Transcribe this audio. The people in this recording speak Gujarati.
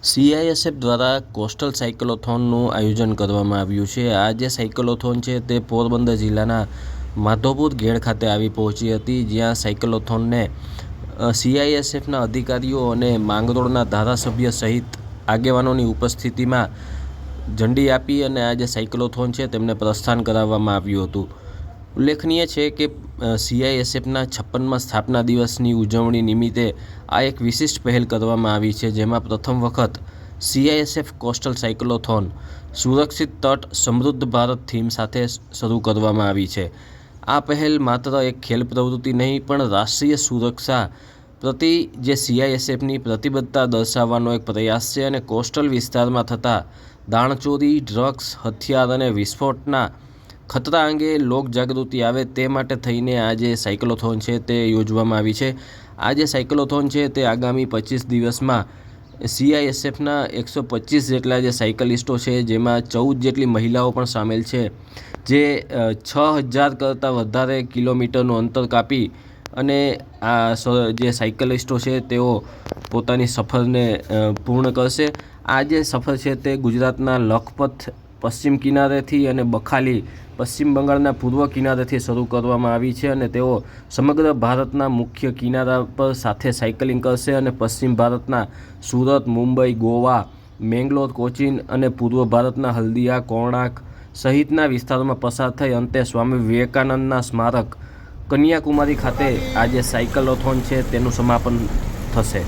સીઆઈએસએફ દ્વારા કોસ્ટલ સાયકલોથોનનું આયોજન કરવામાં આવ્યું છે. આ જે સાયકલોથોન છે તે પોરબંદર જિલ્લાના માધવપુર ગેડ ખાતે આવી પહોંચી હતી, જ્યાં સાયકલોથોનને સીઆઈએસએફના અધિકારીઓ અને માંગરોળના ધારાસભ્ય સહિત આગેવાનોની ઉપસ્થિતિમાં ઝંડી આપી અને આ જે સાયકલોથોન છે તેમને પ્રસ્થાન કરાવવામાં આવ્યું હતું. ઉલ્લેખનીય છે કે સીઆઈએસએફના છપ્પનમાં સ્થાપના દિવસની ઉજવણી નિમિત્તે આ એક વિશિષ્ટ પહેલ કરવામાં આવી છે, જેમાં પ્રથમ વખત સીઆઈએસએફ કોસ્ટલ સાયક્લોથોન સુરક્ષિત તટ, સમૃદ્ધ ભારત થીમ સાથે શરૂ કરવામાં આવી છે. આ પહેલ માત્ર એક ખેલ પ્રવૃત્તિ નહીં, પણ રાષ્ટ્રીય સુરક્ષા પ્રતિ જે સીઆઈએસએફની પ્રતિબદ્ધતા દર્શાવવાનો એક પ્રયાસ છે અને કોસ્ટલ વિસ્તારમાં થતા દાણચોરી, ડ્રગ્સ, હથિયાર અને વિસ્ફોટના ખતરા અંગે લોકજાગૃતિ આવે તે માટે થઈને આ જે સાયકલોથોન છે તે યોજવામાં આવી છે. આ જે સાયકલોથોન છે તે આગામી પચીસ દિવસમાં સીઆઈએસએફના એકસો પચીસ જેટલા જે સાયકલિસ્ટો છે, જેમાં ચૌદ જેટલી મહિલાઓ પણ સામેલ છે, જે છ હજાર કરતાં વધારે કિલોમીટરનું અંતર કાપી અને આ જે સાયકલિસ્ટો છે તેઓ પોતાની સફરને પૂર્ણ કરશે. આ જે સફર છે તે ગુજરાતના લખપત પશ્ચિમ કિનારેથી અને બખાલી પશ્ચિમ બંગાળના પૂર્વ કિનારેથી શરૂ કરવામાં આવી છે અને તેઓ સમગ્ર ભારતના મુખ્ય કિનારા પર સાથે સાયકલિંગ કરશે અને પશ્ચિમ ભારતના સુરત, મુંબઈ, ગોવા, મેંગલોર, કોચીન અને પૂર્વ ભારતના હલ્દિયા, કોણાર્ક સહિતના વિસ્તારોમાં પસાર થઈ અંતે સ્વામી વિવેકાનંદના સ્મારક કન્યાકુમારી ખાતે આ જે સાયકલોથોન છે. તેનું સમાપન થશે.